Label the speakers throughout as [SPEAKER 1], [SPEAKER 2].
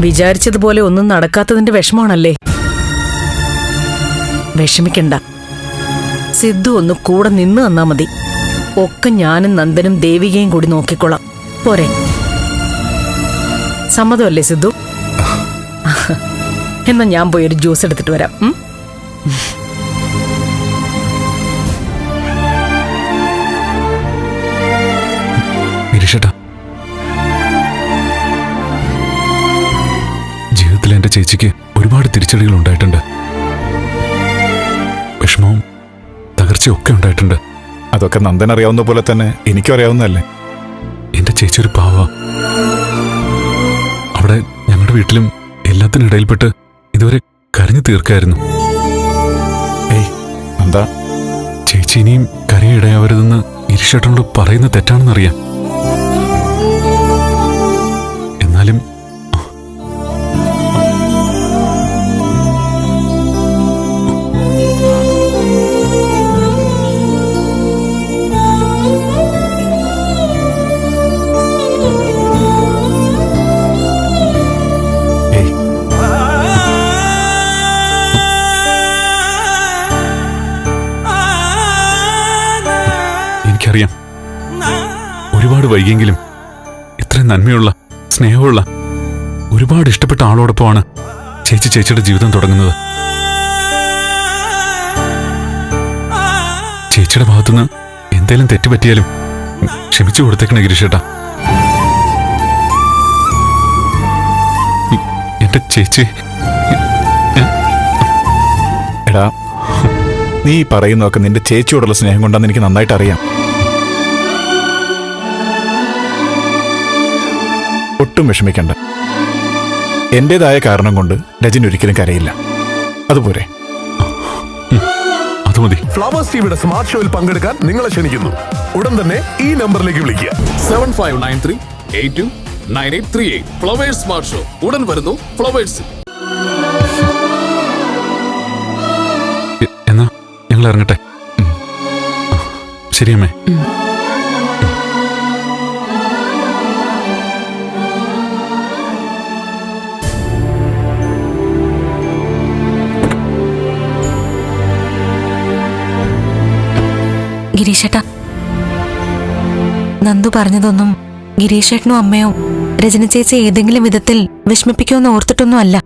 [SPEAKER 1] വിചാരിച്ചതുപോലെ ഒന്നും നടക്കാത്തതിന്റെ വിഷമാണല്ലേ വിഷമിക്കണ്ട. സിദ്ധു ഒന്ന് കൂടെ നിന്ന് തന്നാ മതി. ഒക്കെ ഞാനും നന്ദനും ദേവികയും കൂടി നോക്കിക്കൊള്ളാം. പോരെ. സമ്മതമല്ലേ സിദ്ധു? എന്നാ ഞാൻ പോയി ഒരു ജ്യൂസ് എടുത്തിട്ട് വരാം.
[SPEAKER 2] ചേച്ചിക്ക് ഒരുപാട് തിരിച്ചടികൾ ഉണ്ടായിട്ടുണ്ട്. വിഷമവും തകർച്ചയൊക്കെ ഉണ്ടായിട്ടുണ്ട്.
[SPEAKER 3] അതൊക്കെ നന്ദൻ അറിയാവുന്ന പോലെ തന്നെ എനിക്കും അറിയാവുന്നതല്ലേ?
[SPEAKER 2] എന്റെ ചേച്ചി ഒരു പാവ. അവിടെ ഞങ്ങളുടെ വീട്ടിലും എല്ലാത്തിനും ഇടയിൽപ്പെട്ട് ഇതുവരെ കരഞ്ഞു തീർക്കായിരുന്നു.
[SPEAKER 3] ഏയ് നന്ദ.
[SPEAKER 2] ചേച്ചി ഇനിയും കരയിടയാവരുതെന്ന് ഇരിഷേട്ടനോട് പറയുന്ന തെറ്റാണെന്നറിയാം. എനിക്കറിയാം. ഒരുപാട് വൈകിയെങ്കിലും ഇത്രയും നന്മയുള്ള സ്നേഹമുള്ള ഒരുപാട് ഇഷ്ടപ്പെട്ട ആളോടൊപ്പമാണ് ചേച്ചി ചേച്ചിയുടെ ജീവിതം തുടങ്ങുന്നത്. ചേച്ചിയുടെ ഭാഗത്തുനിന്ന് എന്തേലും തെറ്റുപറ്റിയാലും പറ്റിയാലും ക്ഷമിച്ചു കൊടുത്തേക്കണേ ഗിരീഷേട്ടാ. എന്റെ ചേച്ചി
[SPEAKER 3] എടാ നീ പറയുന്നതൊക്കെ നിന്റെ ചേച്ചിയോടുള്ള സ്നേഹം കൊണ്ടാന്ന് എനിക്ക് നന്നായിട്ട് അറിയാം ഒട്ടും വിഷമിക്കണ്ട. എന്റേതായ കാരണം കൊണ്ട് രജനി ഒരിക്കലും കരയില്ല. അതുപോലെ.
[SPEAKER 2] അത് മതി.
[SPEAKER 4] ഫ്ലവേഴ്സ് ടിവിയുടെ സ്മാർട്ട് ഷോയിൽ പങ്കെടുക്കാൻ നിങ്ങളെ ക്ഷണിക്കുന്നു. ഉടൻ തന്നെ ഈ നമ്പറിലേക്ക് വിളിക്കുക.
[SPEAKER 5] Seven five nine three eight two nine eight three eight Flowers smart show ഉടൻ വരുന്നു ഫ്ലവേഴ്സ്
[SPEAKER 2] എന്നാ? ഞങ്ങൾ ഇറങ്ങട്ടെ. ശരിയമ്മേ.
[SPEAKER 6] ഗിരീഷേട്ടാ. നന്ദു പറഞ്ഞതൊന്നും ഗിരീഷേട്ടനും അമ്മയോ രജന ചേച്ചി ഏതെങ്കിലും വിധത്തിൽ വിഷമിപ്പിക്കുമെന്ന് ഓർത്തിട്ടൊന്നും അല്ല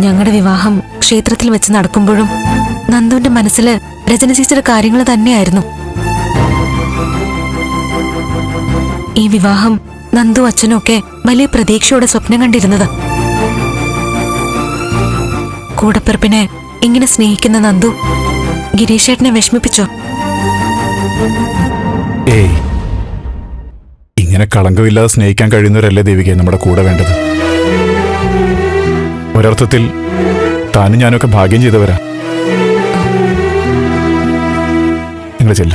[SPEAKER 6] ഞങ്ങളുടെ വിവാഹം ക്ഷേത്രത്തിൽ വെച്ച് നടക്കുമ്പോഴും നന്ദുവിന്റെ മനസ്സിൽ രജന ചേച്ചിയുടെ കാര്യങ്ങൾ തന്നെയായിരുന്നു. ഈ വിവാഹം നന്ദു അച്ഛനൊക്കെ വലിയ പ്രതീക്ഷയോടെ സ്വപ്നം കണ്ടിരുന്നത്. കൂടപ്പിറപ്പിനെ ഇങ്ങനെ സ്നേഹിക്കുന്ന നന്ദു ഗിരീഷേട്ടനെ വിഷമിപ്പിച്ചോ?
[SPEAKER 3] ഏയ്. ഇങ്ങനെ കളങ്കമില്ലാതെ സ്നേഹിക്കാൻ കഴിയുന്നവരല്ലേ ദേവികയെ നമ്മുടെ കൂടെ വേണ്ടത്? ഒരർത്ഥത്തിൽ താനും ഞാനൊക്കെ ഭാഗ്യം ചെയ്തവരാ. നിങ്ങൾ ചെല്ല.